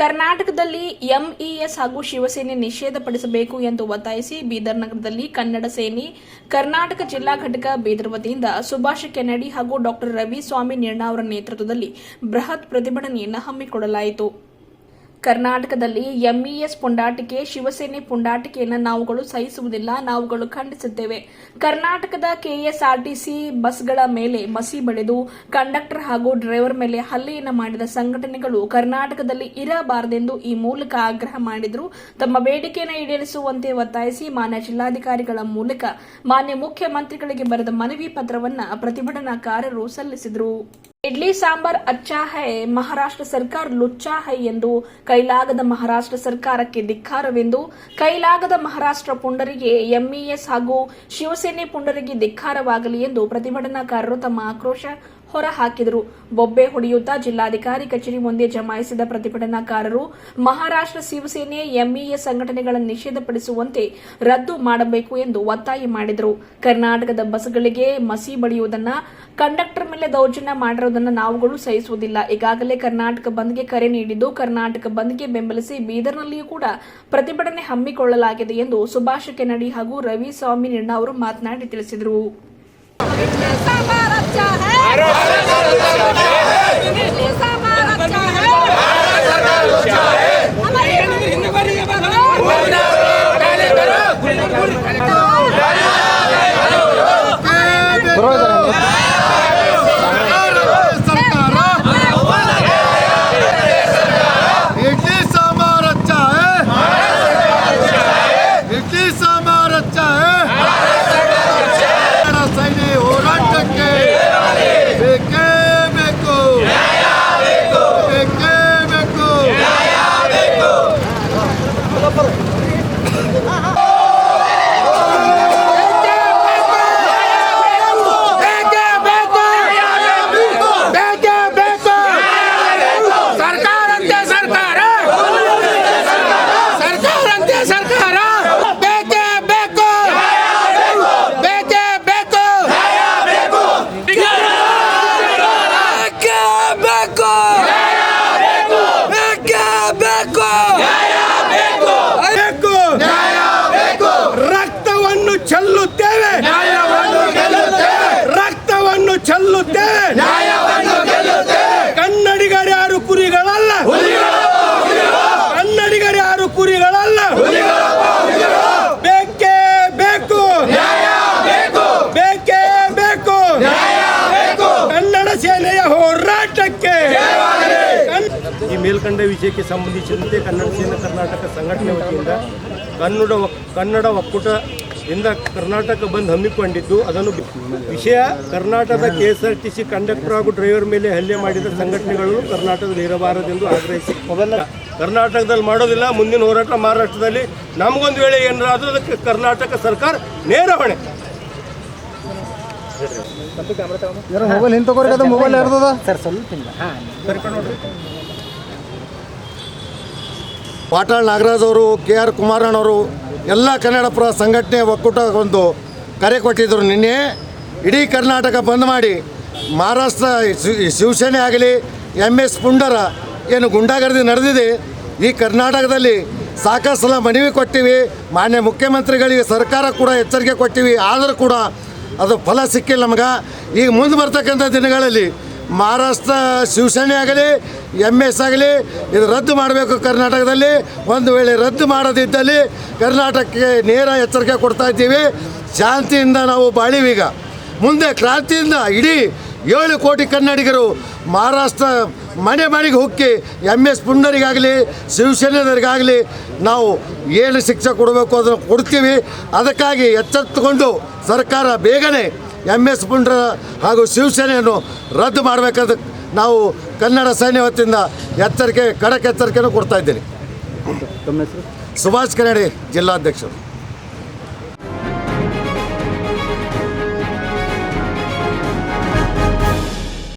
ಕರ್ನಾಟಕದಲ್ಲಿ ಎಂಇಎಸ್ ಹಾಗೂ ಶಿವಸೇನೆ ನಿಷೇಧಪಡಿಸಬೇಕು ಎಂದು ಒತ್ತಾಯಿಸಿ ಬೀದರ್ ನಗರದಲ್ಲಿ ಕನ್ನಡ ಸೇನೆ, ಕರ್ನಾಟಕ ಜಿಲ್ಲಾ ಘಟಕ ಬೀದರ್ ವತಿಯಿಂದ ಸುಭಾಷ್ ಕೆನಡಿ ಹಾಗೂ ಡಾಕ್ಟರ್ ರವಿ ಸ್ವಾಮಿ ನಿರ್ಣಾ ನೇತೃತ್ವದಲ್ಲಿ ಬೃಹತ್ ಪ್ರತಿಭಟನೆಯನ್ನು ಹಮ್ಮಿಕೊಳ್ಳಲಾಯಿತು. ಕರ್ನಾಟಕದಲ್ಲಿ ಎಂಇಎಸ್ ಪುಂಡಾಟಿಕೆ, ಶಿವಸೇನೆ ಪುಂಡಾಟಿಕೆಯನ್ನು ನಾವುಗಳು ಸಹಿಸುವುದಿಲ್ಲ, ನಾವುಗಳು ಖಂಡಿಸುತ್ತೇವೆ. ಕರ್ನಾಟಕದ ಕೆಎಸ್ಆರ್ಟಿಸಿ ಬಸ್ಗಳ ಮೇಲೆ ಮಸಿ ಬಳಿದು ಕಂಡಕ್ಟರ್ ಹಾಗೂ ಡ್ರೈವರ್ ಮೇಲೆ ಹಲ್ಲೆಯನ್ನು ಮಾಡಿದ ಸಂಘಟನೆಗಳು ಕರ್ನಾಟಕದಲ್ಲಿ ಇರಬಾರದೆಂದು ಈ ಮೂಲಕ ಆಗ್ರಹ ಮಾಡಿದರು. ತಮ್ಮ ಬೇಡಿಕೆಯನ್ನು ಈಡೇರಿಸುವಂತೆ ಒತ್ತಾಯಿಸಿ ಮಾನ್ಯ ಜಿಲ್ಲಾಧಿಕಾರಿಗಳ ಮೂಲಕ ಮಾನ್ಯ ಮುಖ್ಯಮಂತ್ರಿಗಳಿಗೆ ಬರೆದ ಮನವಿ ಪತ್ರವನ್ನು ಪ್ರತಿಭಟನಾಕಾರರು ಸಲ್ಲಿಸಿದರು. ಇಡ್ಲಿ ಸಾಂಬಾರ್ ಅಚ್ಚಾ ಹೈ, ಮಹಾರಾಷ್ಟ್ರ ಸರ್ಕಾರ ಲುಚ್ಚಾ ಹೈ ಎಂದು ಕೈಲಾಗದ ಮಹಾರಾಷ್ಟ್ರ ಸರ್ಕಾರಕ್ಕೆ ಧಿಕ್ಕಾರವೆಂದು ಕೈಲಾಗದ ಮಹಾರಾಷ್ಟ್ರ ಪುಂಡರಿಗೆ ಎಂಇಎಸ್ ಹಾಗೂ ಶಿವಸೇನೆ ಪುಂಡರಿಗೆ ಧಿಕ್ಕಾರವಾಗಲಿ ಎಂದು ಪ್ರತಿಭಟನಾಕಾರರು ತಮ್ಮ ಆಕ್ರೋಶ ಹೊರಹಾಕಿದರು. ಬೊಬ್ಬೆ ಹೊಡೆಯುತ್ತಾ ಜಿಲ್ಲಾಧಿಕಾರಿ ಕಚೇರಿ ಮುಂದೆ ಜಮಾಯಿಸಿದ ಪ್ರತಿಭಟನಾಕಾರರು, ಮಹಾರಾಷ್ಟ್ರ ಶಿವಸೇನೆ ಎಂಇಎ ಸಂಘಟನೆಗಳನ್ನು ನಿಷೇಧಪಡಿಸುವಂತೆ ರದ್ದು ಮಾಡಬೇಕು ಎಂದು ಒತ್ತಾಯ ಮಾಡಿದರು. ಕರ್ನಾಟಕದ ಬಸ್ಗಳಿಗೆ ಮಸಿ ಬಳಿಯುವುದನ್ನು, ಕಂಡಕ್ಟರ್ ಮೇಲೆ ದೌರ್ಜನ್ಯ ಮಾಡಿರುವುದನ್ನು ನಾವುಗಳು ಸಹಿಸುವುದಿಲ್ಲ. ಈಗಾಗಲೇ ಕರ್ನಾಟಕ ಬಂದ್ಗೆ ಕರೆ ನೀಡಿದ್ದು, ಕರ್ನಾಟಕ ಬಂದ್ಗೆ ಬೆಂಬಲಿಸಿ ಬೀದರ್ನಲ್ಲಿಯೂ ಕೂಡ ಪ್ರತಿಭಟನೆ ಹಮ್ಮಿಕೊಳ್ಳಲಾಗಿದೆ ಎಂದು ಸುಭಾಷ್ ಕೆನಡಿ ಹಾಗೂ ರವಿ ಸ್ವಾಮಿ ನಿಣ್ಣ ಅವರು ಮಾತನಾಡಿ ತಿಳಿಸಿದರು. अच्छा है इडली सांबार अच्छा 아, 아. 아. ಮೇಲ್ಕಂಡ ವಿಷಯಕ್ಕೆ ಸಂಬಂಧಿಸಿದಂತೆ ಕನ್ನಡ ಸೇನ ಕರ್ನಾಟಕ ಸಂಘಟನೆ ವತಿಯಿಂದ ಕನ್ನಡ ಕನ್ನಡ ಒಕ್ಕೂಟದಿಂದ ಕರ್ನಾಟಕ ಬಂದ್ ಹಮ್ಮಿಕೊಂಡಿದ್ದು ಅದನ್ನು ವಿಷಯ ಕರ್ನಾಟಕದ K S R T C conductor ಹಾಗೂ ಡ್ರೈವರ್ ಮೇಲೆ ಹಲ್ಲೆ ಮಾಡಿದ ಸಂಘಟನೆಗಳು ಕರ್ನಾಟಕದಲ್ಲಿ ಇರಬಾರದೆಂದು ಆಗ್ರಹಿಸಿ. ಕರ್ನಾಟಕದಲ್ಲಿ ಮಾಡೋದಿಲ್ಲ ಮುಂದಿನ ಹೋರಾಟ ಮಹಾರಾಷ್ಟ್ರದಲ್ಲಿ. ನಮಗೊಂದು ವೇಳೆ ಏನಾದರೂ ಅದಕ್ಕೆ ಕರ್ನಾಟಕ ಸರ್ಕಾರ ನೇರ ಹೊಣೆ. ಮೊಬೈಲ್ ತಗೋರಿ ಮೊಬೈಲ್ ಯಾರ್ದದ? ಪಾಟಾಳ್ ನಾಗರಾಜ್ ಅವರು ಕೆ ಆರ್ ಕುಮಾರಣ್ಣವರು ಎಲ್ಲ ಕನ್ನಡಪುರ ಸಂಘಟನೆ ಒಕ್ಕೂಟ ಒಂದು ಕರೆ ಕೊಟ್ಟಿದ್ದರು ನಿನ್ನೆ. ಇಡೀ ಕರ್ನಾಟಕ ಬಂದ್ ಮಾಡಿ ಮಹಾರಾಷ್ಟ್ರ ಶಿವಸೇನೆ ಆಗಲಿ ಎಂ ಎಸ್ ಪುಂಡರ ಏನು ಗುಂಡಾಗರ್ದಿ ನಡೆದಿದೆ, ಈ ಕರ್ನಾಟಕದಲ್ಲಿ ಸಾಕಷ್ಟು ಸಲ ಮನವಿ ಕೊಟ್ಟಿವಿ, ಮಾನ್ಯ ಮುಖ್ಯಮಂತ್ರಿಗಳಿಗೆ ಸರ್ಕಾರ ಕೂಡ ಎಚ್ಚರಿಕೆ ಕೊಟ್ಟಿವಿ, ಆದರೂ ಕೂಡ ಅದು ಫಲ ಸಿಕ್ಕಿಲ್ಲ ನಮಗೆ. ಈಗ ಮುಂದೆ ಬರ್ತಕ್ಕಂಥ ದಿನಗಳಲ್ಲಿ ಮಹಾರಾಷ್ಟ್ರ ಶಿವಸೇನೆ ಆಗಲಿ ಎಂ ಎಸ್ ಆಗಲಿ, ಇದು ರದ್ದು ಮಾಡಬೇಕು ಕರ್ನಾಟಕದಲ್ಲಿ. ಒಂದು ವೇಳೆ ರದ್ದು ಮಾಡದಿದ್ದಲ್ಲಿ ಕರ್ನಾಟಕಕ್ಕೆ ನೇರ ಎಚ್ಚರಿಕೆ ಕೊಡ್ತಾ ಇದ್ದೀವಿ. ಶಾಂತಿಯಿಂದ ನಾವು ಬಾಳಿವೀಗ ಮುಂದೆ ಕ್ರಾಂತಿಯಿಂದ ಇಡೀ ಏಳು ಕೋಟಿ ಕನ್ನಡಿಗರು ಮಹಾರಾಷ್ಟ್ರ ಮನೆ ಮನೆಗೆ ಹುಕ್ಕಿ ಎಂ ಎಸ್ ಪುಂಡರಿಗಾಗಲಿ ಶಿವಸೇನೆಯವರಿಗಾಗಲಿ ನಾವು ಏನು ಶಿಕ್ಷೆ ಕೊಡಬೇಕು ಅದನ್ನು ಕೊಡ್ತೀವಿ. ಅದಕ್ಕಾಗಿ ಎಚ್ಚೆತ್ತುಕೊಂಡು ಸರ್ಕಾರ ಬೇಗನೆ ಎಂ ಎಸ್ ಪುಂಡ್ರ ಹಾಗೂ ಶಿವಸೇನೆಯನ್ನು ರದ್ದು ಮಾಡಬೇಕಂತ ನಾವು ಕನ್ನಡ ಸೈನ್ಯ ವತಿಯಿಂದ ಎಚ್ಚರಿಕೆ ಖಡಕ್ ಎಚ್ಚರಿಕೆಯನ್ನು ಕೊಡ್ತಾ ಇದ್ದೀನಿ. ಸುಭಾಷ್ ಕನ್ನಡಿ ಜಿಲ್ಲಾಧ್ಯಕ್ಷರು.